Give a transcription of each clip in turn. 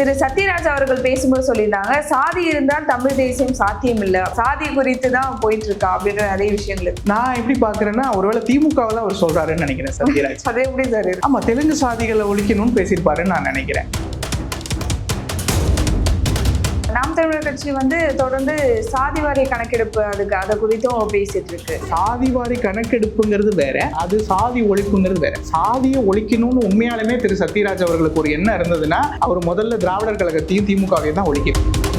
திரு சத்யராஜ் அவர்கள் பேசும்போது சொல்லியிருந்தாங்க சாதி இருந்தால் தமிழ் தேசியம் சாத்தியம் இல்ல சாதி குறித்து தான் போயிட்டு இருக்கா அப்படின்ற நிறைய விஷயங்கள். நான் எப்படி பாக்குறேன்னா ஒருவேளை திமுகவை தான் அவர் சொல்றாருன்னு நினைக்கிறேன் சத்யராஜ் அது எப்படி சார்? ஆமா தெலுங்கு சாதிகளை ஒழிக்கணும்னு பேசியிருப்பாருன்னு நான் நினைக்கிறேன் தமிழர் கட்சி வந்து தொடர்ந்து சாதிவாரி கணக்கெடுப்பு அதுக்கு அதை குறித்தும் பேசிட்டு இருக்கு. சாதிவாரி கணக்கெடுப்புங்கிறது வேற அது சாதி ஒழிப்புங்கிறது வேற. சாதியை ஒழிக்கணும்னு உண்மையாலுமே திரு சத்யராஜ் அவர்களுக்கு ஒரு எண்ணம் இருந்ததுன்னா அவர் முதல்ல திராவிடர் கழகத்தையும் திமுகவையும் தான் ஒழிக்கணும்.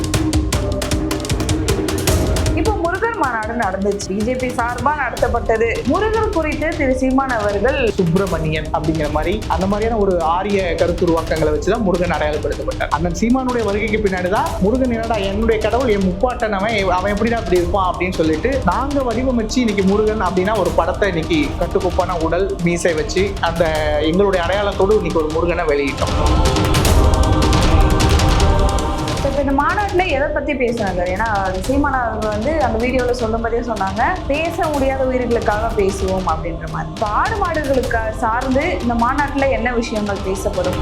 மாநாடு நடந்துச்சு. பிஜேபி சார்பாக நடத்தப்பட்டது. முருகர் குறித்து திரு சீமான் அவர்கள் சுப்பிரமணியன் அப்படிங்கிற மாதிரி அந்த மாதிரியான ஒரு ஆரிய கருத்துருவாக்கங்களை வச்சுதான் முருகன் அடையாளப்படுத்தப்பட்டார். அந்த சீமானுடைய வருகைக்கு பின்னாடி தான் முருகன் என்னடா என்னுடைய கடவுள் என் முப்பாட்டன் அவன் அவன் எப்படிடா அப்படி இருப்பான் அப்படின்னு சொல்லிட்டு நாங்க வடிவமைச்சு இன்னைக்கு முருகன் அப்படின்னா ஒரு படத்தை இன்னைக்கு கட்டுக்கோப்பான உடல் மீசை வச்சு அந்த எங்களுடைய அடையாளத்தோடு இன்னைக்கு ஒரு முருகனை வெளியிட்டோம். இந்த மாநாட்டில் எதை பற்றி பேசுனாங்க ஏன்னா அது அவர்கள் வந்து அந்த வீடியோவில் சொல்லும்போதே சொன்னாங்க. பேச முடியாத உயிர்களுக்காக பேசுவோம் அப்படின்ற மாதிரி. இப்ப ஆடு மாடுகளுக்கு சார்ந்து இந்த மாநாட்டில் என்ன விஷயங்கள் பேசப்படும்?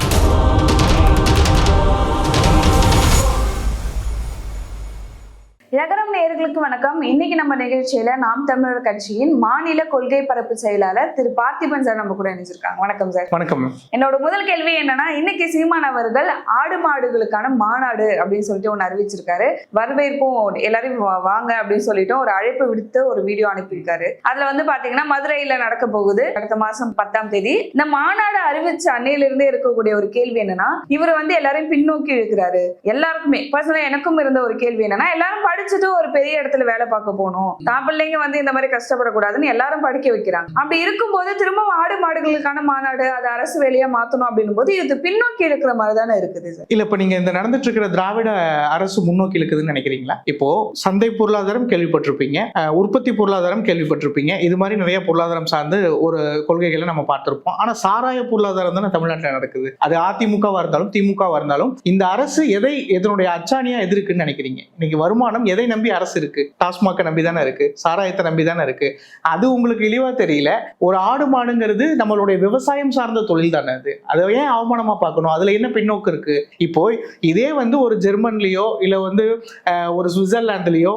நகரம் நேயர்களுக்கு வணக்கம். இன்னைக்கு நம்ம நிகழ்ச்சியில நாம் தமிழர் கட்சியின் மாநில கொள்கை பரப்பு செயலாளர் திரு பார்த்திபன் சார் நம்ம கூட இணைஞ்சிருக்காங்க. வணக்கம் சார். வணக்கம். என்னோட முதல் கேள்வி என்னன்னா இன்னைக்கு சீமான் அவர்கள் ஆடு மாடுகளுக்கான மாநாடு அப்படின்னு சொல்லிட்டு ஒன்று அறிவிச்சிருக்காரு. வரவேற்போம் எல்லாரையும் வா- வாங்க அப்படின்னு சொல்லிட்டு ஒரு அழைப்பு விடுத்து ஒரு வீடியோ அனுப்பியிருக்காரு. அதுல வந்து பாத்தீங்கன்னா மதுரையில நடக்க போகுது. அடுத்த மாசம் பத்தாம் தேதி. இந்த மாநாடு அறிவிச்ச அன்னையிலிருந்தே இருக்கக்கூடிய ஒரு கேள்வி என்னன்னா இவர் வந்து எல்லாரையும் பின்னோக்கி இழுக்கிறாரு. எல்லாருக்குமே பர்சனலா எனக்கும் இருந்த ஒரு கேள்வி என்னன்னா எல்லாரும் படிச்சுட்டு ஒரு பெரிய இடத்துல வேலை பார்க்க போகணும். தான் பிள்ளைங்க வந்து இந்த மாதிரி கஷ்டப்படக்கூடாதுன்னு எல்லாரும் படிக்க வைக்கிறாங்க. அப்படி இருக்கும்போது திரும்ப ஆடு மாடுகளுக்கான மாநாடு அது அரசு வேலையா மாத்தணும் அப்படின்னும் போது இது பின்னோக்கி இருக்கிற மாதிரி தானே இருக்குது இல்ல இப்ப நீங்க இந்த நடந்துட்டு இருக்கிற திராவிட அரசு முன்னோக்கி இருக்குதுன்னு நினைக்கிறீங்களா? இப்போ சந்தை பொருளாதாரம் கேள்விப்பட்டிருப்பீங்க. உற்பத்தி பொருளாதாரம் கேள்விப்பட்டிருப்பீங்க. இது மாதிரி நிறைய பொருளாதாரம் சார்ந்து ஒரு கொள்கைகளை நம்ம பார்த்திருப்போம். ஆனா சாராய பொருளாதாரம் தானே தமிழ்நாட்டில் நடக்குது. அது அதிமுகவா இருந்தாலும் திமுகவா இருந்தாலும் இந்த அரசு எதை இதனுடைய அச்சாணியா எதிர்க்குன்னு நினைக்கிறீங்க? இன்னைக்கு வருமானம் எதை நம்பி அரசு இருக்கு? டாஸ்மாகை நம்பி தானே இருக்கு? சாராயத்தை நம்பி தானே இருக்கு? அது உங்களுக்கு இழிவா தெரியல. ஒரு ஆடு மாடுங்கிறது நம்மளுடைய விவசாயம் சார்ந்த தொழில் தானே அது. அதை ஏன் அவமானமா பார்க்கணும்? அதுல என்ன பின்னோக்கு இருக்கு? இப்போ இதே வந்து ஒரு ஜெர்மன்லயோ இல்ல வந்து ஒரு சுவிட்சர்லாந்துலயோ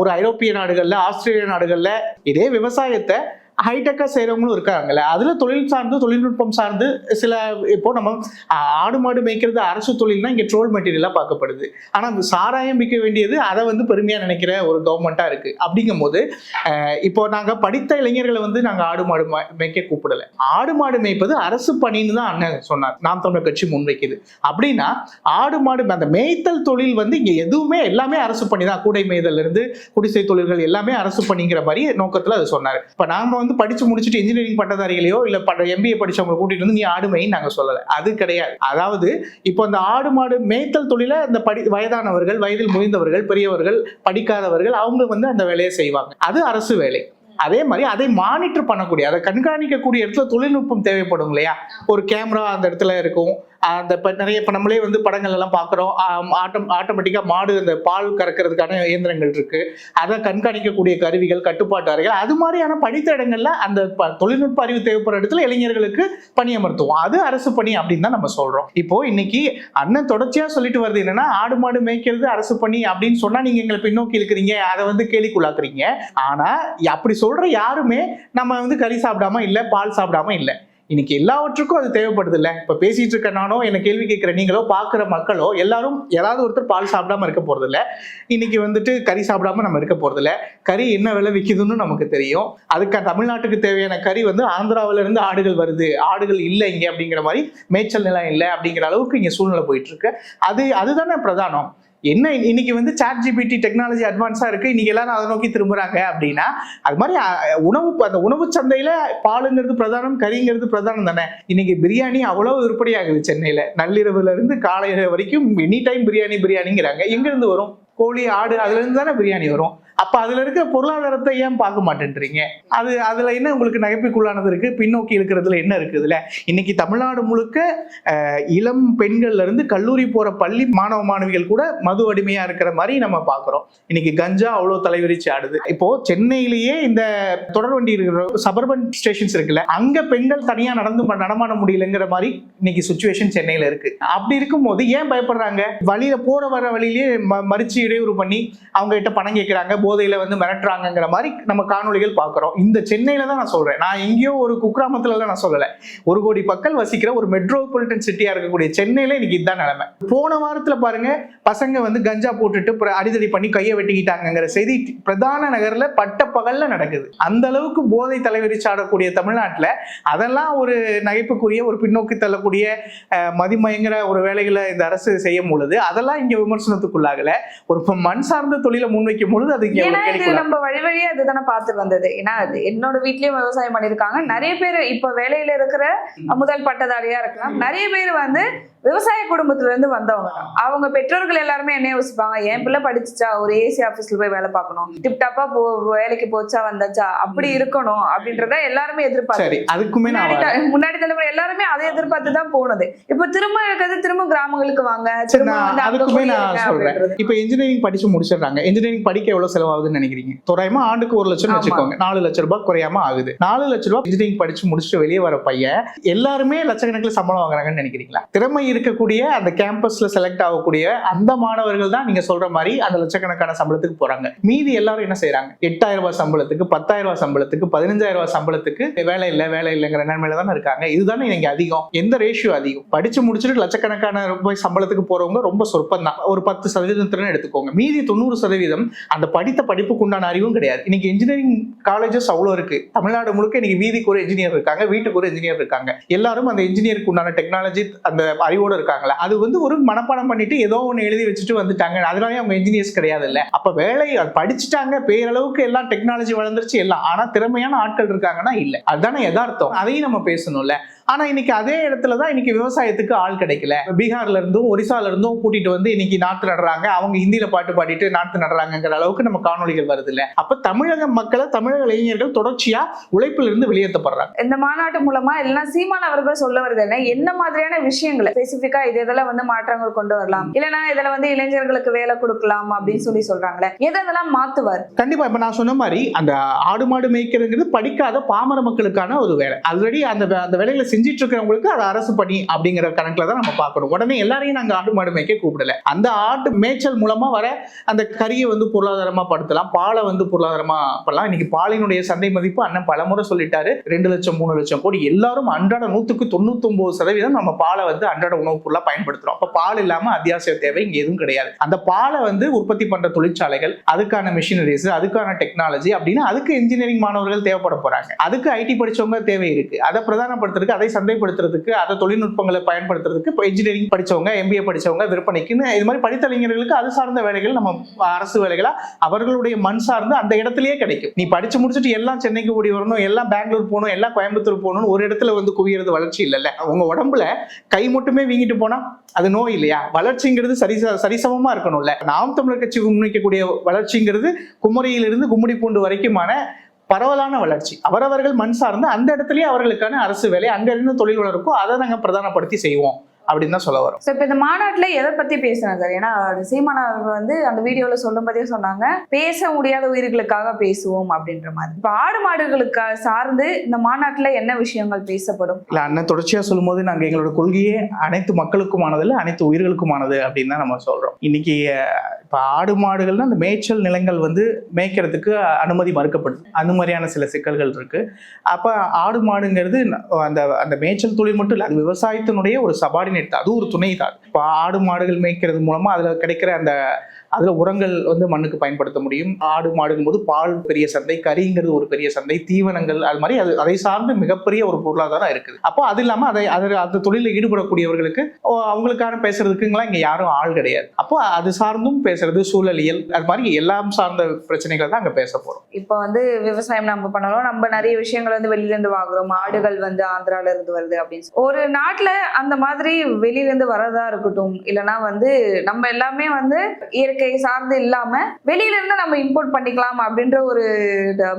ஒரு ஐரோப்பிய நாடுகள்ல ஆஸ்திரேலிய நாடுகள்ல இதே விவசாயத்தை ஹைடெக்காக செய்கிறவங்களும் இருக்காங்கல்ல. அதில் தொழில் சார்ந்து தொழில்நுட்பம் சார்ந்து சில இப்போ நம்ம ஆடு மாடு மேய்க்கிறது அரசு தொழில்னா இங்கே ட்ரோல் மெட்டீரியலாக பார்க்கப்படுது. ஆனா சாராயம் விற்க வேண்டியது அதை வந்து பெருமையாக நினைக்கிற ஒரு கவர்மெண்ட்டாக இருக்குது அப்படிங்கும் போது இப்போ நாங்கள் படித்த இளைஞர்களை வந்து நாங்கள் ஆடு மாடு மேய்க்க கூப்பிடல. ஆடு மாடு மேய்ப்பது அரசு பணின்னு தான் அண்ணன் சொன்னார். நாம் தமிழர் கட்சி முன்வைக்குது. அப்படின்னா ஆடு மாடு அந்த மேய்த்தல் தொழில் வந்து இங்கே எதுவுமே எல்லாமே அரசு பணி தான். கூடை மேய்தல்ல இருந்து குடிசை தொழில்கள் எல்லாமே அரசு பணிங்கிற மாதிரி நோக்கத்தில் அது சொன்னார். இப்போ நாம் வந்து வந்து படிச்சு முடிச்சுட்டு இன்ஜினியரிங் பட்டதாரிகளையோ இல்ல எம்பிஏ படிச்சவங்களை கூட்டிட்டு வந்து நீ ஆடு மேய்ன்னு நாங்க சொல்லல. அது கிடையாது. அதாவது இப்போ அந்த ஆடு மாடு மேய்த்தல் தொழில இந்த படி வயதானவர்கள் வயதில் முதிர்ந்தவர்கள் பெரியவர்கள் படிக்காதவர்கள் அவங்க வந்து அந்த வேலையை செய்வாங்க. அது அரசு வேலை. அதே மாதிரி அதை மானிட்டர் பண்ணக்கூடிய அதை கண்காணிக்கக்கூடிய இடத்துல தொழில்நுட்பம் தேவைப்படும் இல்லையா? ஒரு கேமரா அந்த இடத்துல இருக்கும். அந்த இப்போ நிறைய இப்போ நம்மளே வந்து படங்கள் எல்லாம் பார்க்குறோம் ஆட்டம் ஆட்டோமேட்டிக்காக மாடு அந்த பால் கறக்கிறதுக்கான இயந்திரங்கள் இருக்கு. அதை கண்காணிக்கக்கூடிய கருவிகள் கட்டுப்பாட்டு அறைகள் அது மாதிரியான படித்த இடங்கள்ல அந்த ப- தொழில்நுட்ப அறிவு தேவைப்படுற இடத்துல இளைஞர்களுக்கு பணியமர்த்துவோம் அது அரசு பணி அப்படின்னு தான் நம்ம சொல்றோம். இப்போ இன்னைக்கு அண்ணன் தொடர்ச்சியாக சொல்லிட்டு வருது என்னன்னா ஆடு மாடு மேய்க்கிறது அரசு பணி அப்படின்னு சொன்னா நீங்க எங்களை பின்னோக்கி இருக்கிறீங்க அதை வந்து கேலிக்குள்ளாக்குறீங்க. ஆனா அப்படி சொல்ற யாருமே நம்ம வந்து கறி சாப்பிடாம இல்லை பால் சாப்பிடாம இல்லை. இன்னைக்கு எல்லாவற்றுக்கும் அது தேவைப்படுது இல்லை இப்போ பேசிட்டு இருக்க நானோ என்ன கேள்வி கேட்குற நீங்களோ பார்க்குற மக்களோ எல்லாரும் ஏதாவது ஒருத்தர் பால் சாப்பிடாம இருக்க போறது இல்லை இன்னைக்கு வந்துட்டு கறி சாப்பிடாம நம்ம இருக்க போறது இல்லை கறி என்ன விலை விற்கிதுன்னு நமக்கு தெரியும். அதுக்கு தமிழ்நாட்டுக்கு தேவையான கறி வந்து ஆந்திராவில இருந்து ஆடுகள் வருது. ஆடுகள் இல்லை இங்கே அப்படிங்கிற மாதிரி மேய்ச்சல் நிலம் இல்லை அப்படிங்கிற அளவுக்கு இங்கே சூழ்நிலை போயிட்டு இருக்கு. அது அதுதானே பிரதானம். என்ன இன்னைக்கு வந்து சாட் ஜிபிடி டெக்னாலஜி அட்வான்ஸா இருக்கு இன்னைக்கு எல்லாரும் அதை நோக்கி திரும்புறாங்க அப்படின்னா அது மாதிரி உணவு அந்த உணவு சந்தையில பாலுங்கிறது பிரதானம் கறிங்கிறது பிரதானம் தானே? இன்னைக்கு பிரியாணி அவ்வளவு உருப்படியாகுது சென்னையில. நள்ளிரவுல இருந்து காலையில வரைக்கும் எனி டைம் பிரியாணி பிரியாணிங்கிறாங்க. எங்க இருந்து வரும்? கோழி ஆடு அதுல இருந்து தானே பிரியாணி வரும். அப்ப அதுல இருக்க பொருளாதாரத்தை ஏன் பார்க்க மாட்டேன்றீங்க? அது அதுல என்ன உங்களுக்கு நகைப்புக்குள்ளானது இருக்கு? பின்னோக்கி இருக்கிறதுல என்ன இருக்குதுல இன்னைக்கு தமிழ்நாடு முழுக்க இளம் பெண்கள்ல இருந்து கல்லூரி போற பள்ளி மாணவ மாணவிகள் கூட மது அடிமையா இருக்கிற மாதிரி நம்ம பாக்குறோம் இன்னைக்கு கஞ்சா அவ்வளவு தலைவிரிச்சு ஆடுது. இப்போ சென்னையிலேயே இந்த தொடர்வண்டி இருக்கிற சபர்பன் ஸ்டேஷன்ஸ் இருக்குல்ல அங்க பெண்கள் தனியா நடந்து நடமாட முடியலங்கிற மாதிரி இன்னைக்கு சுச்சுவேஷன் சென்னையில இருக்கு. அப்படி இருக்கும்போது ஏன் பயப்படுறாங்க? வழியில போற வர வழியிலேயே ம- மறிச்சு இடையூறு பண்ணி அவங்க கிட்ட பணம் கேட்கிறாங்க போதையில வந்து மிரட்டுறாங்கங்கிற மாதிரி நம்ம காணொளிகள் பார்க்குறோம். இந்த சென்னையில தான் நான் சொல்றேன். நான் எங்கேயோ ஒரு குக்கிராமத்துல தான் நான் சொல்லலை. ஒரு கோடி மக்கள் வசிக்கிற ஒரு மெட்ரோபாலிட்டன் சிட்டியா இருக்கக்கூடிய சென்னையில இன்னைக்கு இதுதான் நிலைமை. போன வாரத்துல பாருங்க பசங்க வந்து கஞ்சா போட்டுட்டு அடிதடி பண்ணி கையை வெட்டிக்கிட்டாங்கங்கிற செய்தி பிரதான நகர்ல பட்ட பகல்ல நடக்குது. அந்த அளவுக்கு போதை தலைவிரிச்சு ஆடக்கூடிய தமிழ்நாட்டுல அதெல்லாம் ஒரு நகைப்புக்குரிய ஒரு பின்னோக்கி தள்ளக்கூடிய மதிமயங்கிற ஒரு வேலைகளை இந்த அரசு செய்யும் பொழுது அதெல்லாம் இங்க விமர்சனத்துக்குள்ளாகல. ஒரு மண் சார்ந்த தொழிலை முன்வைக்கும் பொழுது அது ஏன்னா இது. நம்ம வழி வழியா இதுதானே பார்த்துட்டு வந்தது. ஏன்னா அது என்னோட வீட்லயும் விவசாயம் பண்ணிருக்காங்க நிறைய பேர் இப்ப வேலையில இருக்கிற முதல் பட்டதாரியா இருக்கலாம். நிறைய பேர் வந்து விவசாய குடும்பத்துல இருந்து வந்தவங்க. அவங்க பெற்றோர்கள் எல்லாருமே என்ன யோசிப்பாங்க என் பிள்ளை படிச்சுச்சா? ஒரு ஏசி ஆபீஸ்ல போய் வேலை பார்க்கணும். டிப்டாப்பா போ வேலைக்கு போச்சா வந்தாச்சா? அப்படி இருக்கணும். அப்படின்றத எல்லாருமே எதிர்பார்த்து அதுக்குமே முன்னாடி தலைமுறை எல்லாருமே அதை எதிர்பார்த்து தான் போனது. இப்ப திரும்ப இருக்கிறது திரும்ப கிராமங்களுக்கு வாங்க அதுக்குமே நான் சொல்றேன். இப்ப இன்ஜினியரிங் படிச்சு முடிச்சிடுறாங்க. இன்ஜினியரிங் படிக்க எவ்வளவு செலவாகுதுன்னு நினைக்கிறீங்க? தோராயமா ஆண்டுக்கு ஒரு லட்சம். வச்சுக்கோங்க. நாலு லட்சம் ரூபாய் குறையாம ஆகுது. நாலு லட்சம் ரூபாய் இன்ஜினியரிங் படிச்சு முடிச்சுட்டு வெளியே வர பையன் எல்லாருமே லட்சக்கணக்கில் சம்பளம் வாங்குறாங்கன்னு நினைக்கிறீங்களா? திறமை இருக்கக்கூடிய அந்த கேம்பஸ்ல செலக்ட் ஆகக்கூடிய அந்த மாணவர்கள் தான் நீங்க சொல்ற மாதிரி அந்த லட்சக்கணக்கான சம்பளத்துக்கு போறாங்க. மீதி எல்லாரும் என்ன செய்யறாங்க எட்டாயிரம் ரூபாய் சம்பளத்துக்கு பத்தாயிரம் ரூபாய் சம்பளத்துக்கு பதினஞ்சாயிரம் ரூபாய் சம்பளத்துக்கு வேலை இல்லை வேலை இல்லைங்கிற நிலைமையில தானே இருக்காங்க. இதுதானே இங்க அதிகம். எந்த ரேஷியோ அதிகம்? படிச்சு முடிச்சுட்டு லட்சக்கணக்கான ரூபாய் சம்பளத்துக்கு போறவங்க ரொம்ப சொற்பம் தான் ஒரு பத்து சதவீதத்தினு எடுத்துக்கோங்க. மீதி தொண்ணூறு சதவீதம் அந்த படித்த படிப்புக்கு உண்டான அறிவும் கிடையாது. இன்னைக்கு இன்ஜினியரிங் காலேஜஸ் அவ்வளோ இருக்கு. தமிழ்நாடு முழுக்க இன்னைக்கு வீதிக்கு ஒரு இன்ஜினியர் இருக்காங்க வீட்டுக்கு ஒரு இன்ஜினியர் இருக்காங்க. எல்லாரும் அந்த இன்ஜினியருக்கு உண்டான டெக்னாலஜி அந்த அறிவு அறிவோட இருக்காங்களே. அது வந்து ஒரு மனப்பாடம் பண்ணிட்டு ஏதோ ஒன்று எழுதி வச்சுட்டு வந்துட்டாங்க. அதனாலே அவங்க இன்ஜினியர்ஸ் கிடையாது இல்லை அப்போ வேலை படிச்சுட்டாங்க பேரளவுக்கு எல்லாம் டெக்னாலஜி வளர்ந்துருச்சு எல்லாம். ஆனால் திறமையான ஆட்கள் இருக்காங்கன்னா இல்லை. அதுதானே எதார்த்தம் அதையும் நம்ம பேசணும்ல. ஆனா இன்னைக்கு அதே இடத்துல தான் இன்னைக்கு விவசாயத்துக்கு ஆள் கிடைக்கல. பீகார்ல இருந்தும் ஒரிசால இருந்தும் கூட்டிட்டு வந்து இன்னைக்கு நாத்து நடுறாங்க. அவங்க ஹிந்தியில பாட்டு பாடிட்டு நாத்து நடுறாங்கிற அளவுக்கு நம்ம காணொளிகள் வருது இல்ல அப்ப தமிழக மக்களை தமிழக இளைஞர்கள் தொடர்ச்சியா உழைப்பிலிருந்து இருந்து வெளியேற்றப்படுறாங்க. இந்த மாநாட்டு மூலமா இல்லைன்னா சீமான் அவர்கள் சொல்ல வருது என்ன? என்ன மாதிரியான விஷயங்களை? ஸ்பெசிபிக்கா இது இதெல்லாம் வந்து மாற்றங்கள் கொண்டு வரலாம். இல்லைன்னா இதுல வந்து இளைஞர்களுக்கு வேலை கொடுக்கலாம் அப்படின்னு சொல்லி சொல்றாங்களே. எதெல்லாம் மாத்துவார்? கண்டிப்பா இப்ப நான் சொன்ன மாதிரி அந்த ஆடு மாடு மேய்க்கிறதுங்கிறது படிக்காத பாமர மக்களுக்கான ஒரு வேலை. ஆல்ரெடி அந்த அந்த வேலைகளை செஞ்சிட்டு இருக்கிறவங்களுக்கு அது அரசு பணி அப்படிங்கிற கணக்குல தான் நம்ம பார்க்கணும். உடனே எல்லாரையும் நாங்கள் ஆடு மாடு மேய்க்க கூப்பிடல. அந்த ஆட்டு மேய்ச்சல் மூலமா வர அந்த கறியை வந்து பொருளாதாரமா படுத்தலாம். பாலை வந்து பொருளாதாரமா பண்ணலாம் இன்னைக்கு பாலினுடைய சந்தை மதிப்பு அண்ணன் பலமுறை சொல்லிட்டாரு. ரெண்டு லட்சம் மூணு லட்சம் கோடி. எல்லாரும் அன்றாட நூத்துக்கு தொண்ணூத்தொன்பது சதவீதம் நம்ம பாலை வந்து அன்றாட உணவுப் பொருளா பயன்படுத்துறோம். அப்ப பால் இல்லாம அத்தியாவசிய தேவை இங்க எதுவும் கிடையாது. அந்த பாலை வந்து உற்பத்தி பண்ற தொழிற்சாலைகள் அதுக்கான மிஷினரிஸ் அதுக்கான டெக்னாலஜி அப்படின்னு அதுக்கு இன்ஜினியரிங் மாணவர்கள் தேவைப்பட போறாங்க. அதுக்கு ஐடி படிச்சவங்க தேவை இருக்கு. அதை பிரதானப்படுத்துறதுக்கு அதை சந்தைப்படுத்துறதுக்கு அதை தொழில்நுட்பங்களை பயன்படுத்துறதுக்கு இப்போ இன்ஜினியரிங் படிச்சவங்க எம்பிஏ படிச்சவங்க விற்பனைக்குன்னு இது மாதிரி படித்த இளைஞர்களுக்கு அது சார்ந்த வேலைகள் நம்ம அரசு வேலைகளாக அவர்களுடைய மண் சார்ந்து அந்த இடத்துலயே கிடைக்கும். நீ படிச்சு முடிச்சுட்டு எல்லாம் சென்னைக்கு ஓடி வரணும் எல்லாம் பெங்களூர் போகணும் எல்லாம் கோயம்புத்தூர் போகணும்னு ஒரு இடத்துல வந்து குவியறது வளர்ச்சி இல்லைல்ல. உங்க உடம்புல கை மட்டுமே வீங்கிட்டு போனா அது நோய் இல்லையா? வளர்ச்சிங்கிறது சரி சரிசமமா இருக்கணும்ல. நாம் தமிழர் கட்சி முன்வைக்கக்கூடிய வளர்ச்சிங்கிறது குமரியிலிருந்து கும்முடி பூண்டு வரைக்குமான பரவலான வளர்ச்சி. அவரவர்கள் மண் சார்ந்து அந்த இடத்துலயே அவர்களுக்கான அரசு வேலை அங்க இருந்து தொழில் வளர்க்கோ அதை நாங்கள் பிரதானப்படுத்தி செய்வோம். அப்படின்னு தான் சொல்ல வரோம். ஸோ இப்போ இந்த மாநாட்டில் எதை பத்தி பேசுறாங்க சார்? ஏன்னா சீமான் அவர்கள் வந்து அந்த வீடியோல சொல்லும்போதே சொன்னாங்க பேச முடியாத உயிர்களுக்காக பேசுவோம் அப்படின்ற மாதிரி. இப்போ ஆடு மாடுகளுக்கு சார்ந்து இந்த மாநாட்டில் என்ன விஷயங்கள் பேசப்படும்? இல்ல அண்ணன் தொடர்ச்சியா சொல்லும்போது நாங்க எங்களோட கொள்கையே அனைத்து மக்களுக்குமானது இல்ல அனைத்து உயிர்களுக்குமானது அப்படின்னு தான் நம்ம சொல்றோம். இன்னைக்கு இப்ப ஆடு மாடுகள்னா அந்த மேய்ச்சல் நிலங்கள் வந்து மேய்க்கிறதுக்கு அனுமதி மறுக்கப்படுது. அந்த மாதிரியான சில சிக்கல்கள் இருக்கு. அப்ப ஆடு மாடுங்கிறது அந்த அந்த மேய்ச்சல் தொழில் மட்டும் இல்லை அது விவசாயத்தினுடைய ஒரு சபார்டினேட் தான் அது ஒரு துணை தான் இப்போ ஆடு மாடுகள் மேய்க்கிறது மூலமா அதுல கிடைக்கிற அந்த அதில் உரங்கள் வந்து மண்ணுக்கு பயன்படுத்த முடியும். ஆடு மாடுங்கும் போது பால் பெரிய சந்தை கறிங்கிறது ஒரு பெரிய சந்தை தீவனங்கள் அது மாதிரி அது அதை சார்ந்து மிகப்பெரிய ஒரு பொருளாதாரம் இருக்குது. அப்போ அது இல்லாமல் அதை அது அந்த தொழிலில் ஈடுபடக்கூடியவர்களுக்கு ஓ, அவங்களுக்கான பேசுறதுக்குங்களா இங்கே யாரும் ஆள் கிடையாது. அப்போ அது சார்ந்தும் பேசுறது சூழலியல் அது மாதிரி எல்லாம் சார்ந்த பிரச்சனைகள் தான் அங்கே பேச போகிறோம் இப்போ வந்து விவசாயம் நம்ம பண்ணணும். நம்ம நிறைய விஷயங்கள் வந்து வெளியில இருந்து வாங்குறோம். ஆடுகள் வந்து ஆந்திரால இருந்து வருது அப்படின்னு ஒரு நாட்டில் அந்த மாதிரி வெளியிலேருந்து வரதா இருக்கட்டும் இல்லைன்னா வந்து நம்ம எல்லாமே வந்து இயற்கை இயற்கையை சார்ந்து இல்லாம வெளியில இருந்து நம்ம இம்போர்ட் பண்ணிக்கலாம் அப்படின்ற ஒரு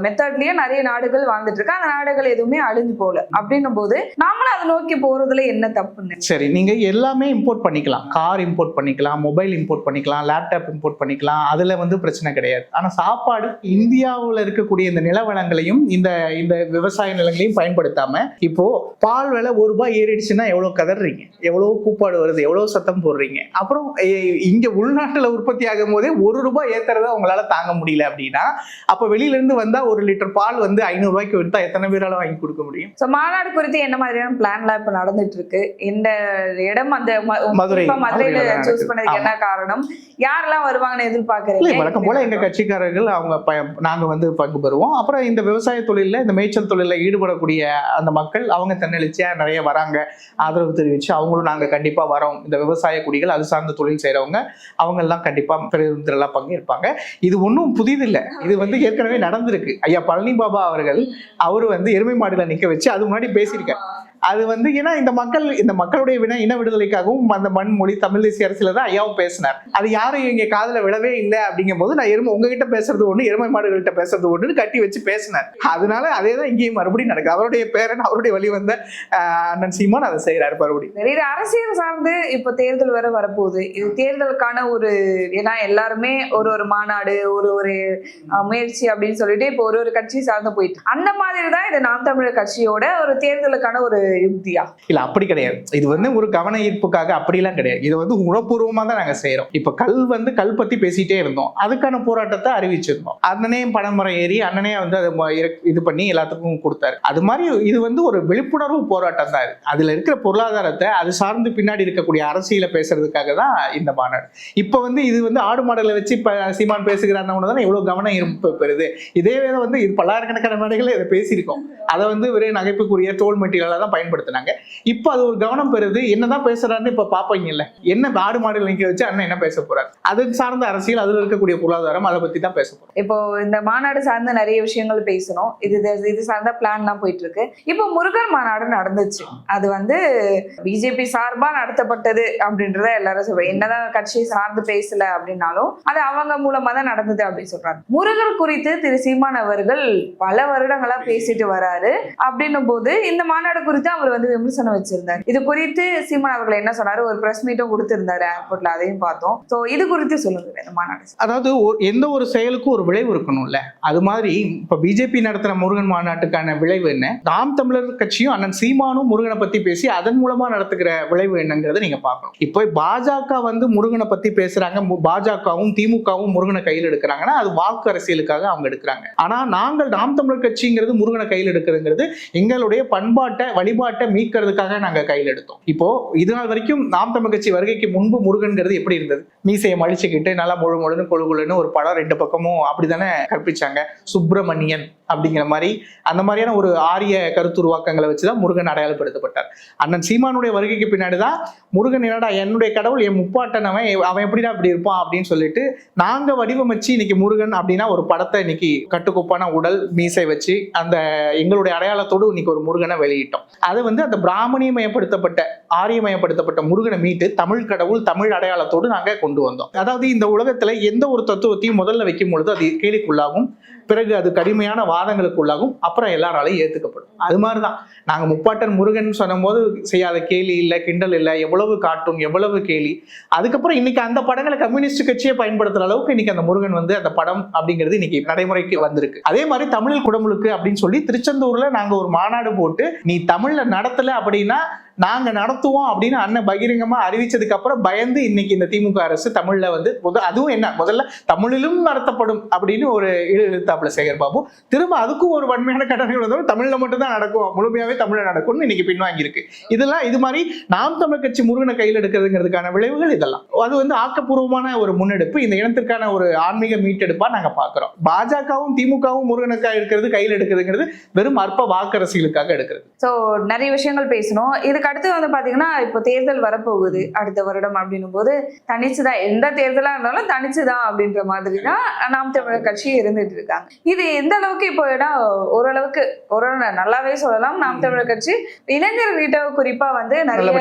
மெத்தட்லயே நிறைய நாடுகள் வாழ்ந்துட்டு இருக்கு. அந்த நாடுகள் எதுவுமே அழிஞ்சு போகல. அப்படின்னும் போது நாமளும் அதை நோக்கி போறதுல என்ன தப்புன்னு? சரி நீங்க எல்லாமே இம்போர்ட் பண்ணிக்கலாம். கார் இம்போர்ட் பண்ணிக்கலாம் மொபைல் இம்போர்ட் பண்ணிக்கலாம் லேப்டாப் இம்போர்ட் பண்ணிக்கலாம். அதுல வந்து பிரச்சனை கிடையாது. ஆனா சாப்பாடு இந்தியாவில் இருக்கக்கூடிய இந்த நிலவளங்களையும் இந்த இந்த விவசாய நிலங்களையும் பயன்படுத்தாம இப்போ பால் விலை ஒரு ரூபாய் ஏறிடுச்சுன்னா எவ்வளவு கதறீங்க? எவ்வளவு கூப்பாடு வருது? எவ்வளவு சத்தம் போடுறீங்க? அப்புறம் இங்க உள்நாட்டுல உற்பத்தி ஆகும் போதே ஒரு ரூபாய் ஏத்துறத உங்களால தாங்க முடியல அப்படின்னா அப்ப வெளியில இருந்து வந்தா ஒரு லிட்டர் பால் வந்து ஐநூறு ரூபாய்க்கு வித்தா எத்தனை பேரால வாங்கி கொடுக்க முடியும்? சோ மாநாடு குறித்து என்ன மாதிரியான பிளான்லாம் இப்ப நடந்துட்டு இருக்கு இந்த இடம் அந்த மதுரை. மதுரையில சூஸ். பண்ணதுக்கு என்ன காரணம்? யாரெல்லாம் வருவாங்கன்னு எதிர்பார்க்கறீங்க? வழக்கம் போல எங்க கட்சிக்காரர்கள் அவங்க நாங்க வந்து பங்கு பெறுவோம். அப்புறம் இந்த விவசாய தொழில்ல இந்த மேய்ச்சல் தொழில்ல ஈடுபடக்கூடிய அந்த மக்கள் அவங்க தன்னெழுச்சியா நிறைய வராங்க. ஆதரவு தெரிவிச்சு அவங்களும் நாங்க கண்டிப்பா வரோம். இந்த விவசாய குடிகள் அது சார்ந்த தொழில் செய்றவங்க அவங்க எல்லாம் கண்டிப்பா பெருந்திரளா பங்கேற்பாங்க. இது ஒன்றும் புதிதில்லை. இது வந்து ஏற்கனவே நடந்திருக்கு. ஐயா பழனி பாபா அவர்கள் அவர் வந்து எருமை மாடுல நிற்க வச்சு அது முன்னாடி பேசியிருக்காரு. அது வந்து ஏன்னா இந்த மக்கள் இந்த மக்களுடைய வின இன விடுதலைக்காகவும் அந்த மண் மொழி தமிழ் தேசிய அரசியல தான் ஐயாவும் பேசினார். அது யாரும் இங்க காதல விழவே இல்லை அப்படிங்கும் போது நான் எருமை உங்ககிட்ட பேசுறது ஒண்ணு எருமை மாடுகள்கிட்ட பேசுறது ஒண்ணுன்னு கட்டி வச்சு பேசினார். அதனால அதே தான் இங்கேயும் மறுபடியும் நடக்குது. அவருடைய பேரன் அவருடைய வழி வந்த அண்ணன் சீமான் அதை செய்யறாரு மறுபடியும். இது அரசியல் சார்ந்து இப்ப தேர்தல் வர வரப்போகுது. இது தேர்தலுக்கான ஒரு ஏன்னா எல்லாருமே ஒரு ஒரு மாநாடு ஒரு ஒரு முயற்சி அப்படின்னு சொல்லிட்டு இப்போ ஒரு ஒரு கட்சி சார்ந்து போயிட்டு அந்த மாதிரி தான் இது நாம் தமிழர் கட்சியோட ஒரு தேர்தலுக்கான ஒரு யுக்தியா இல்ல அப்படி கிடையாது. இது வந்து ஒரு கவன ஈர்ப்புக்காக அப்படிலாம் கிடையாது. இது வந்து உணப்பூர்வமா தான் நாங்க செய்யறோம் இப்ப கல் வந்து கல் பத்தி பேசிட்டே இருந்தோம். அதுக்கான போராட்டத்தை அறிவிச்சிருந்தோம். அண்ணனே பனைமரம் ஏறி அண்ணனே வந்து அதை இறக்- இது பண்ணி எல்லாத்துக்கும் கொடுத்தாரு. அது மாதிரி இது வந்து ஒரு விழிப்புணர்வு போராட்டம் தான் இது. அதுல இருக்கிற பொருளாதாரத்தை அது சார்ந்து பின்னாடி இருக்கக்கூடிய அரசியலை பேசுறதுக்காக தான் இந்த மாநாடு. இப்ப வந்து இது வந்து ஆடு மாடுகளை வச்சு இப்ப சீமான் பேசுகிறாங்க தானே எவ்வளவு கவனம் இருப்பு பெறுது. இதே வேலை வந்து இது பல்லாயிரக்கணக்கான மேடைகளை இதை பேசியிருக்கோம். அதை வந்து வெறும் நகைப்புக்குரிய தோல் மெட்டீரியலாக தான் பயன்படுத்தினாங்க. இப்போ அது ஒரு கவனம் பெறுது. என்னதான் பேசுறாருன்னு இப்ப பாப்பீங்கல்ல. என்ன ஆடு மாடுகள் நிக்க வச்சு அண்ணன் என்ன பேச போறாரு? அது சார்ந்த அரசியல் அதுல இருக்கக்கூடிய பொருளாதாரம் அதை பத்தி தான் பேச போறோம். இப்போ இந்த மாநாடு சார்ந்த நிறைய விஷயங்கள் பேசணும் இது இது- சார்ந்த பிளான் பிளான்லாம் போயிட்டு இருக்கு இப்போ முருகன் மாநாடு நடந்துச்சு. அது வந்து பிஜேபி சார்பா நடத்தப்பட்டது அப்படின்றத எல்லாரும் சொல்றாங்க. என்னதான் கட்சி சார்ந்து பேசல அப்படின்னாலும் அது அவங்க மூலமா தான் நடந்தது அப்படின்னு சொல்றாங்க. முருகர் குறித்து திரு சீமான் அவர்கள் பல வருடங்களா பேசிட்டு வராரு. அப்படின்னும் போது இந்த மாநாடு குறித்து அவர் வந்து விமர்சனம் வச்சிருந்தார். இது குறித்து சீமான் அவர்கள் என்ன சொன்னாரு? ஒரு பிரஸ் மீட்டும் கொடுத்திருந்தாரு ஏர்போர்ட்ல அதையும் பார்த்தோம். ஸோ இது குறித்து சொல்லுங்க இந்த மாநாடு. அதாவது எந்த ஒரு செயலுக்கும் ஒரு விளைவு இருக்கணும்ல? அது மாதிரி இப்ப பிஜேபி நடத்துற முருகன் மாநாட்டுக்கான விளைவு என்ன? நாம் தமிழர் கட்சியும் அண்ணன் சீமானும் முருகனை பத்தி பேசி அதன் மூலமா நடத்துகிற விளைவு என்னங்கிறத நீங்க பார்க்கணும். இப்போ பாஜக வந்து முருகனை பத்தி பேசுறாங்க மு- பாஜகவும் திமுகவும் முருகனை கையில் எடுக்கிறாங்கன்னா அது வாக்கு அரசியலுக்காக அவங்க எடுக்கிறாங்க. ஆனா நாங்கள் நாம் தமிழர் கட்சிங்கிறது முருகனை கையில் எடுக்கிறதுங்கிறது எங்களுடைய பண்பாட்டை வழிபாட்டை மீட்கிறதுக்காக நாங்க கையில் எடுத்தோம். இப்போ இது நாள் வரைக்கும் நாம் தமிழ் கட்சி வருகைக்கு முன்பு முருகன்கிறது எப்படி இருந்தது? மீசையை மழிச்சுக்கிட்டு நல்லா முழு முழுன்னு கொழு ஒரு படம் ரெண்டு பக்கமும் அப்படிதானே கற்பிச்சாங்க. சுப்பிரமணியன் அப்படிங்கிற மாதிரி அந்த மாதிரியான ஒரு ஆரிய கருத்துருவாக்கங்களை வச்சுதான் முருகன் அடையாளப்படுத்தப்பட்டார். அண்ணன் சீமானுடைய வருகைக்கு பின்னாடி தான் முருகன் என்னடா என்னுடைய கடவுள் என் முப்பாட்டன் அவன் அவன் எப்படிடா இப்படி இருப்பான்? அப்படின்னு சொல்லிட்டு நாங்க வடிவமைச்சு இன்னைக்கு முருகன் அப்படின்னா ஒரு படத்தை இன்னைக்கு கட்டுக்கோப்பான உடல் மீசை வச்சு அந்த எங்களுடைய அடையாளத்தோடு இன்னைக்கு ஒரு முருகனை வெளியிட்டோம். அது வந்து அந்த பிராமணியமயப்படுத்தப்பட்ட ஆரியமயப்படுத்தப்பட்ட முருகனை மீட்டு தமிழ் கடவுள் தமிழ் அடையாளத்தோடு நாங்க கொண்டு வந்தோம். அதாவது இந்த உலகத்துல எந்த ஒரு தத்துவத்தையும் முதல்ல வைக்கும் பொழுது அது கேலிக்குள்ளாகும். பிறகு அது கடுமையான வாதங்களுக்கு உள்ளாகும். அப்புறம் எல்லாராலையும் ஏற்றுக்கப்படும் அது மாதிரி தான் நாங்கள் முப்பாட்டன் முருகன் சொன்னபோது செய்யாத கேலி இல்லை கிண்டல் இல்லை எவ்வளவு காட்டும் எவ்வளவு கேலி. அதுக்கப்புறம் இன்னைக்கு அந்த படங்களை கம்யூனிஸ்ட் கட்சியை பயன்படுத்துற அளவுக்கு இன்னைக்கு அந்த முருகன் வந்து அந்த படம் அப்படிங்கிறது இன்னைக்கு நடைமுறைக்கு வந்திருக்கு. அதே மாதிரி தமிழில் குடமுழுக்கு அப்படின்னு சொல்லி திருச்செந்தூர்ல நாங்கள் ஒரு மாநாடு போட்டு நீ தமிழ்ல நடத்தல அப்படின்னா நாங்க நடத்துவோம் அப்படின்னு அண்ணன் பகிரங்கமா அறிவிச்சதுக்கு அப்புறம் பயந்து இன்னைக்கு இந்த திமுக அரசு தமிழ்ல வந்து முத- அதுவும் என்ன முதல்ல தமிழிலும் நடத்தப்படும் அப்படின்னு ஒரு இழு இழுத்தாப்புல சேகர் பாபு. திரும்ப அதுக்கும் ஒரு வன்மையான கட்டணங்கள் வந்தாலும் தமிழ்ல மட்டும்தான் நடக்கும். முழுமையாவே தமிழ்ல நடக்கும்னு இன்னைக்கு பின்வாங்கி இருக்கு இதெல்லாம் இது மாதிரி நாம் தமிழ் கட்சி முருகனை கையில் எடுக்கிறதுங்கிறதுக்கான விளைவுகள் இதெல்லாம். அது வந்து ஆக்கப்பூர்வமான ஒரு முன்னெடுப்பு. இந்த இனத்திற்கான ஒரு ஆன்மீக மீட்டெடுப்பா நாங்க பாக்குறோம். பாஜகவும் திமுகவும் முருகனுக்காக எடுக்கிறது கையில் எடுக்கிறதுங்கிறது வெறும் அற்ப வாக்கரசிகளுக்காக எடுக்கிறது. ஸோ நிறைய விஷயங்கள் பேசணும் இதுக்கு அடுத்து வந்து பாத்தீங்கன்னா இப்போ தேர்தல் வரப்போகுது அடுத்த வருடம் அப்படின்னும் போது தனிச்சுதான் எந்த தேர்தலா இருந்தாலும் தனிச்சுதான் அப்படின்ற மாதிரி தான் நாம் தமிழர் கட்சி இருந்துட்டு இருக்காங்க. இது எந்த அளவுக்கு இப்போ ஓரளவுக்கு ஒரு நல்லாவே சொல்லலாம் நாம் தமிழர் கட்சி இளைஞர்கிட்ட குறிப்பா வந்து நிறைய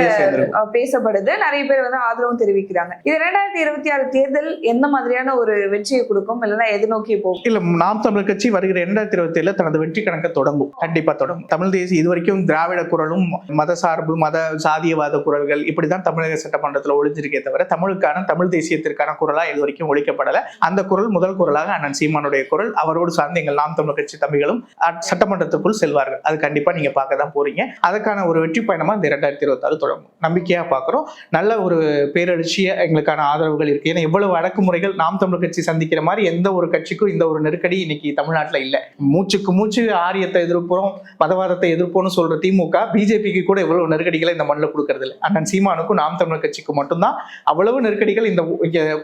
பேசப்படுது. நிறைய பேர் வந்து ஆதரவும் தெரிவிக்கிறாங்க. இது ரெண்டாயிரத்தி இருபத்தி ஆறு தேர்தல் எந்த மாதிரியான ஒரு வெற்றியை கொடுக்கும்? இல்லைன்னா எது நோக்கி போகும்? இல்ல நாம் தமிழர் கட்சி வருகிற இரண்டாயிரத்தி இருபத்தி ஏழுல தனது வெற்றி கணக்கை தொடங்கும். கண்டிப்பா தொடங்கும். தமிழ் தேசிய இது வரைக்கும் திராவிட குரலும் மத சார்பு மத சாதியவாத குரல்கள் இப்படிதான் தமிழக சட்டமன்றத்தில் ஒழிஞ்சிருக்கே தவிர தமிழுக்கான தமிழ் தேசியத்திற்கான குரலா இது வரைக்கும் ஒழிக்கப்படல. அந்த குரல் முதல் குரலாக அண்ணன் சீமானுடைய குரல். அவரோடு சார்ந்த எங்கள் நாம் தமிழ் கட்சி தம்பிகளும் அ- சட்டமன்றத்துக்குள் செல்வார்கள். அது கண்டிப்பா நீங்க பார்க்க தான் போறீங்க. அதுக்கான ஒரு வெற்றி பயணமா இந்த இரண்டாயிரத்தி இருபத்தாறு தொடங்கும். நம்பிக்கையா பாக்குறோம் நல்ல ஒரு பேரெழுச்சிய எங்களுக்கான ஆதரவுகள் இருக்கு. ஏன்னா எவ்வளவு அடக்குமுறைகள் நாம் தமிழ் கட்சி சந்திக்கிற மாதிரி எந்த ஒரு கட்சிக்கும் இந்த ஒரு நெருக்கடி இன்னைக்கு தமிழ்நாட்டில் இல்லை. மூச்சுக்கு மூச்சு ஆரியத்தை எதிர்ப்போம் மதவாதத்தை எதிர்ப்போம்னு சொல்ற திமுக பிஜேபிக்கு கூட இவ்வளவு நெருக்கடிகளை இந்த மண்ணில் கொடுக்கறது இல்லை அண்ணன் சீமானுக்கும் நாம் தமிழர் கட்சிக்கும் மட்டும்தான் அவ்வளவு நெருக்கடிகள் இந்த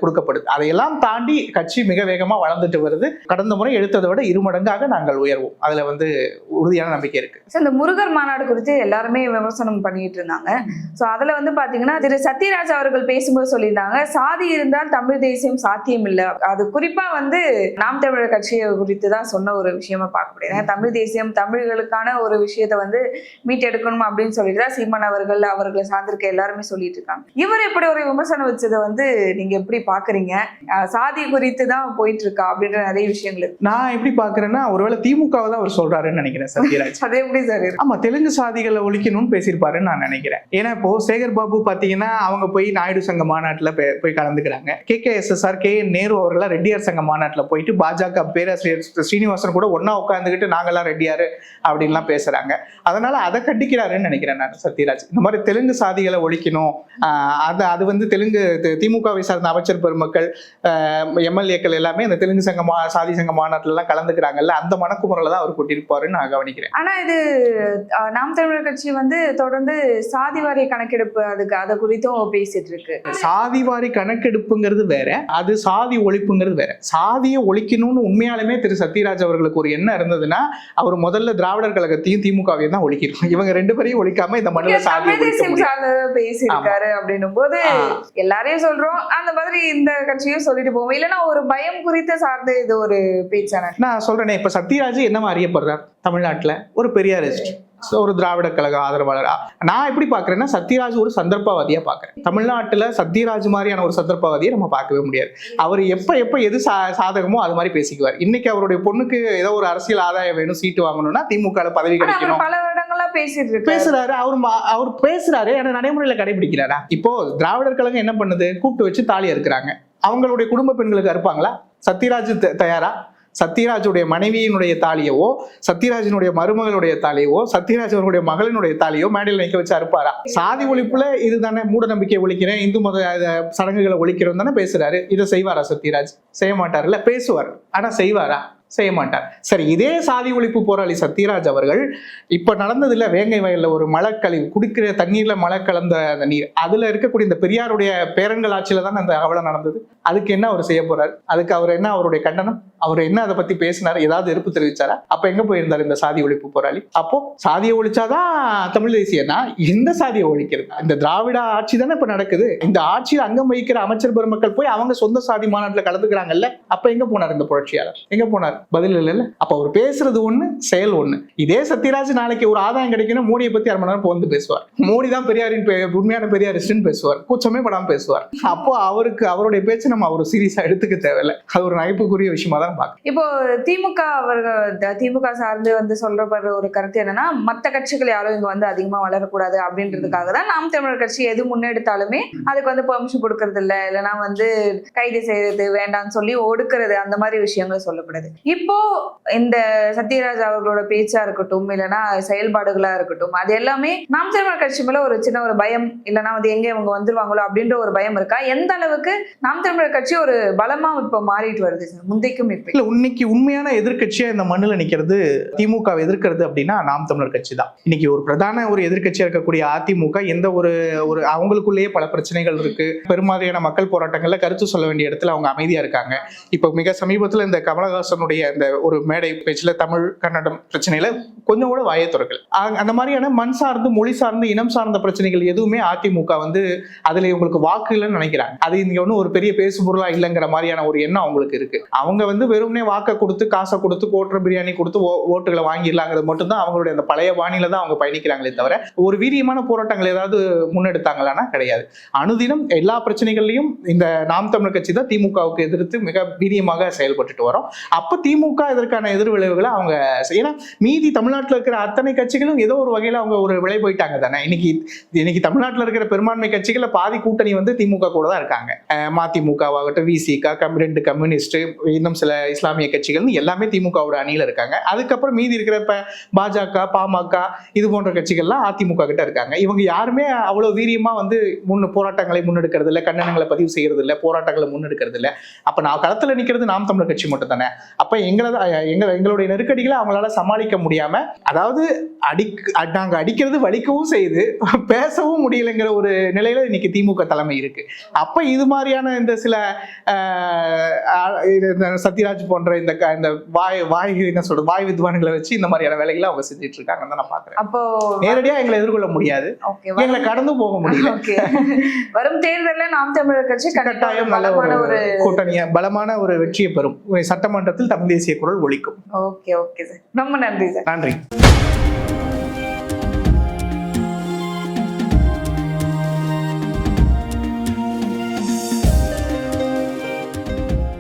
கொடுக்கப்படுது. அதையெல்லாம் தாண்டி கட்சி மிக வேகமாக வளர்ந்துட்டு வருது. கடந்த முறை எடுத்ததை விட இரு மடங்காக நாங்கள் உயர்வோம். அதில் வந்து உறுதியான நம்பிக்கை இருக்கு. இந்த முருகர் மாநாடு குறித்து எல்லாருமே விமர்சனம் பண்ணிட்டு இருந்தாங்க. சோ அதுல வந்து பார்த்தீங்கன்னா திரு சத்யராஜ் அவர்கள் பேசும்போது சொல்லியிருந்தாங்க சாதி இருந்தால் தமிழ் தேசியம் சாத்தியம் இல்லை. அது குறிப்பாக வந்து நாம் தமிழர் கட்சியை குறித்து தான் சொன்ன ஒரு விஷயமா பார்க்க முடியாது. தமிழ் தேசியம் தமிழர்களுக்கான ஒரு விஷயத்தை வந்து மீட்டெடுக்கணும் அப்படின்னு சொல்லிட்டு தான் சீமான் அவர்கள் அவர்களை சார்ந்திருக்க எல்லாருமே சொல்லிட்டு இருக்காங்க இவர் இப்படி ஒரு விமர்சனம் வச்சதை வந்து நீங்க எப்படி பாக்குறீங்க? சாதி குறித்து தான் போயிட்டு இருக்கா அப்படின்ற நிறைய விஷயங்கள் நான் எப்படி பாக்குறேன்னா ஒருவேளை திமுகவை தான் அவர் சொல்றாருன்னு நினைக்கிறேன் சத்யராஜ். அது எப்படி சார் ஆமா தெலுங்கு சாதிகளை ஒழிக்கணும்னு பேசியிருப்பாருன்னு நான் நினைக்கிறேன். ஏன்னா இப்போ சேகர் பாபு பாத்தீங்கன்னா அவங்க போய் நாயுடு சங்க மாநாட்டுல போய் கலந்துக்கிறாங்க. K K S S R K Nehru அவர்கள்லாம் ரெட்டியார் சங்க மாநாட்டுல போயிட்டு பாஜக பேராசிரியர் ஸ்ரீனிவாசன் கூட ஒண்ணா உட்காந்துக்கிட்டு நாங்கெல்லாம் ரெட்டியாரு அப்படின்லாம் பேசுறாங்க. அதனால அதை கண்டிக்கிறாருன்னு நினைக்கிறேன் நான் சத்யராஜ் இந்த மாதிரி தெலுங்கு சாதிகளை ஒழிக்கணும். அது அது வந்து தெலுங்கு திமுகவை சார்ந்த அமைச்சர் பெருமக்கள் எம்எல்ஏக்கள் எல்லாமே இந்த தெலுங்கு சங்க சாதி சங்க மாநாட்டுல எல்லாம் கலந்துக்கிறாங்கல்ல அந்த மனக்குமுறையில தான் அவர் கூட்டியிருப்பாருன்னு நான் கவனிக்கிறேன். ஆனா இது நாம் தமிழர் கட்சி வந்து தொடர்ந்து சாதி வாரிய கணக்கெடுப்பு அதுக்கு அதை குறித்தும் பேசிட்டு இருக்கு சாதிவாரி கணக்கெடுப்புங்கிறது வேற அது சாதி ஒழிப்புங்கிறது வேற. சாதியை ஒழிக்கணும்னு உண்மையாலுமே திரு. சத்யராஜ் அவர்களுக்கு ஒரு எண்ணம் இருந்ததுன்னா அவர் முதல்ல திராவிடர் கழகத்தையும் திமுகவையும் தான் ஒழிக்கணும். இவங்க ரெண்டு பேரையும் ஒழிக்காம இந்த பேசியிருக்காரு அப்படின்னும் போது. எல்லாரையும் சொல்றோம். அந்த மாதிரி இந்த கட்சியும் சொல்லிட்டு போவோம். இல்லைன்னா ஒரு பயம் குறித்த சார்ந்த இது ஒரு பேச்சான நான் சொல்றேனே இப்ப சத்யராஜ் என்னவா அறியப்படுறார் தமிழ்நாட்டுல? ஒரு பெரியாரிஸ்ட் ஒரு திராவிட கழக ஆதரவாளர். நான் எப்படி பாக்குறேன்னா சத்யராஜ் ஒரு சந்தர்ப்பவாதியா பாக்குறேன் தமிழ்நாட்டுல சத்யராஜ் மாதிரியான ஒரு சந்தர்ப்பவாதியை நம்ம பார்க்கவே முடியாது. அவர் எப்ப எப்ப எது சா சாதகமோ அது மாதிரி பேசிக்குவார். இன்னைக்கு அவருடைய பொண்ணுக்கு ஏதோ ஒரு அரசியல் ஆதாயம் வேணும் சீட்டு வாங்கணும்னா திமுக பதவி கிடைக்கணும். பல பேசிட்டு பேசுறாரு அவர் மா- அவர் பேசுறாரு ஆனா நடைமுறையில கடைபிடிக்கிறாரா இப்போ திராவிடர் கழகம் என்ன பண்ணுது? கூப்பிட்டு வச்சு தாலி இருக்கிறாங்க அவங்களுடைய குடும்ப பெண்களுக்கு அறுப்பாங்களா? சத்யராஜ் த- தயாரா? சத்யராஜுடைய மனைவியினுடைய தாலியவோ சத்யராஜினுடைய மருமகளுடைய தாலியவோ சத்யராஜ் அவருடைய மகளினுடைய தாலியோ மேடையில் நிற்க வச்சு அறுப்பாரா? சாதி ஒழிப்புல இதுதானே மூட நம்பிக்கை ஒழிக்கிறேன் இந்து மத சடங்குகளை ஒழிக்கிறோம் தானே பேசுறாரு. இதை செய்வாரா சத்யராஜ்? செய்ய மாட்டார்ல பேசுவார். ஆனா செய்வாரா? செய்ய மாட்டார். சரி இதே சாதி ஒழிப்பு போராளி சத்யராஜ் அவர்கள் இப்ப நடந்ததில் வேங்கை வயல்ல ஒரு மழை கழிவு குடிக்கிற தண்ணீர்ல மழை கலந்த அந்த நீர் அதுல இருக்கக்கூடிய இந்த பெரியாருடைய பேரங்கள் ஆட்சியில தான் அந்த அவலம் நடந்தது? அதுக்கு என்ன அவர் செய்ய போறாரு? அதுக்கு அவர் என்ன அவருடைய கண்டனம்? அவர் என்ன அதை பத்தி பேசினார்? ஏதாவது எதிர்ப்பு தெரிவிச்சாரா? அப்ப எங்க போயிருந்தாரு இந்த சாதி ஒழிப்பு போராளி? அப்போ சாதியை ஒழிச்சாதான் தமிழ் தேசியனா எந்த சாதியை ஒழிக்கிறது? இந்த திராவிட ஆட்சி தானே இப்ப நடக்குது. இந்த ஆட்சியில் அங்கம் வகிக்கிற அமைச்சர் பெருமக்கள் போய் அவங்க சொந்த சாதி மாநாட்டில் கலந்துக்கிறாங்கல்ல அப்ப எங்க போனார் இந்த புரட்சியாளர்? எங்க போனார்? பதில் இல்லைல்ல அப்போ அவர் பேசுறது ஒண்ணு செயல் ஒண்ணு. இதே சத்யராஜ் நாளைக்கு ஒரு ஆதாயம் கிடைக்கணும் மோடியை பத்தி அரை மணி நேரம் வந்து பேசுவார். மோடி தான் பெரியாரின் உண்மையான பெரியாரிஸ்ட்னு பேசுவார். கூச்சமே படாமல் பேசுவார். அப்போ அவருக்கு அவருடைய பேச்சு நம்ம அவர் சீரியஸா எடுத்துக்க தேவையில்ல. அது ஒரு நகைப்புக்குரிய விஷயமா தான் பார்க்கணும். இப்போ திமுக அவர்கள் திமுக சார்ந்து வந்து சொல்றப்படுற ஒரு கருத்து என்னன்னா மத்த கட்சிகள் யாரும் இங்க வந்து அதிகமா வளரக்கூடாது அப்படின்றதுக்காக தான் நாம் தமிழர் கட்சி எது முன்னெடுத்தாலுமே அதுக்கு வந்து பெர்மிஷன் கொடுக்கறது இல்ல இல்லைன்னா வந்து கைது செய்யறது வேண்டாம்னு சொல்லி ஒடுக்கிறது அந்த மாதிரி விஷயங்கள் சொல்லப்படுது. இப்போ இந்த சத்யராஜ் அவர்களோட பேச்சா இருக்கட்டும் இல்லைன்னா செயல்பாடுகளா இருக்கட்டும் அது எல்லாமே நாம் தமிழர் கட்சி மேல ஒரு சின்ன ஒரு பயம் இல்லைன்னா வந்து எங்க இவங்க வந்துருவாங்களோ அப்படின்ற ஒரு பயம் இருக்கா? எந்த அளவுக்கு நாம் தமிழர் கட்சி ஒரு பலமா இப்போ மாறிட்டு வருது சார்? முந்தைக்கும் இப்போ. இல்ல இன்னைக்கு உண்மையான எதிர்கட்சியா இந்த மண்ணில் நிக்கிறது திமுக எதிர்க்கிறது அப்படின்னா நாம் தமிழர் கட்சி தான். இன்னைக்கு ஒரு பிரதான ஒரு எதிர்க்கட்சியா இருக்கக்கூடிய அதிமுக எந்த ஒரு ஒரு அவங்களுக்குள்ளேயே பல பிரச்சனைகள் இருக்கு. பெருமாதிரியான மக்கள் போராட்டங்கள்ல கருத்து சொல்ல வேண்டிய இடத்துல அவங்க அமைதியா இருக்காங்க. இப்போ மிக சமீபத்துல இந்த கமலஹாசனுடைய அந்த ஒரு மேடை பேச்சுல தமிழ் கன்னடம் பிரச்சனையில கொஞ்சம் கூட வாயை திறக்கல. அந்த மாதிரியான மண் சார்ந்து மொழி சார்ந்து இனம் சார்ந்த பிரச்சனைகள் எதுவுமே அதிமுக வந்து அதுல இவங்களுக்கு வாக்கு இல்லைன்னு நினைக்கிறாங்க. அது இங்க ஒன்றும் ஒரு பெரிய பேசு பொருளா இல்லைங்கிற மாதிரியான ஒரு எண்ணம் அவங்களுக்கு இருக்கு. அவங்க வந்து வெறும்னே வாக்கை கொடுத்து காசை கொடுத்து கோட்டர் பிரியாணி கொடுத்து ஓ- ஓட்டுகளை வாங்கிடலாங்கிறது மட்டும்தான் அவங்களுடைய அந்த பழைய பாணியில தான் அவங்க பயணிக்கிறாங்களே தவிர ஒரு வீரியமான போராட்டங்கள் ஏதாவது முன்னெடுத்தாங்களான்னா கிடையாது. அனுதினம் எல்லா பிரச்சனைகள்லையும் இந்த நாம் தமிழர் கட்சி தான் திமுகவுக்கு எதிர்த்து மிக வீரியமாக செயல்பட்டுட்டு வரோம். அப்ப திமுக இதற்கான எதிர்விளைவுகளை அவங்க ஏன்னா மீதி தமிழ்நாட்டில் இருக்கிற அத்தனை கட்சிகளும் ஏதோ ஒரு வகையில அவங்க ஒரு விலை போயிட்டாங்க தானே. இன்னைக்கு இன்னைக்கு தமிழ்நாட்டில் இருக்கிற பெரும்பான்மை கட்சிகளில் பாதி கூட்டணி வந்து திமுக கூட தான் இருக்காங்க. மதிமுகவாகட்டும் விசிக கம் ரெண்டு கம்யூனிஸ்ட் இன்னும் சில இஸ்லாமிய கட்சிகள்னு எல்லாமே திமுகவோட அணியில இருக்காங்க. அதுக்கப்புறம் மீதி இருக்கிற பாஜக பாமக இது போன்ற கட்சிகள்லாம் அதிமுக கிட்ட இருக்காங்க. இவங்க யாருமே அவ்வளவு வீரியமா வந்து முன்னு போராட்டங்களை முன்னெடுக்கிறது இல்லை கண்டனங்களை பதிவு செய்யறது இல்லை போராட்டங்களை முன்னெடுக்கிறது இல்லை அப்ப நான் களத்துல நிற்கிறது நாம் தமிழர் கட்சி மட்டும் தானே. அப்ப எங்களை எங்க எங்களுடைய நெருக்கடிகளை அவங்களால சமாளிக்க முடியாம அதாவது அடிக் அ- நாங்க அடிக்கிறது வலிக்கவும் செய்யுது பேசவும் முடியலைங்கிற ஒரு நிலையில இன்னைக்கு திமுக தலைமை இருக்கு. அப்ப இது மாதிரியான இந்த சில சத்யராஜ் போன்ற இந்த இந்த வாய் வாய் என்ன சொல்றது வாய் வித்வான்களை வச்சு இந்த மாதிரியான வேலைகளை அவங்க செஞ்சுட்டு இருக்காங்கன்னு நான் பாக்குறேன். அப்போ நேரடியா எங்களை எதிர்கொள்ள முடியாது. எங்களை கடந்து போக முடியல. வரும் தேர்தல்ல நாம் தமிழர் கட்சி கட்டாயம் பலமான ஒரு கூட்டணிய பலமான ஒரு வெற்றியை பெறும். சட்டமன்றத்தில் தமிழ் தேசிய குரல் ஒழிக்கும் ஓகே ஓகே சார் ரொம்ப நன்றி சார் நன்றி.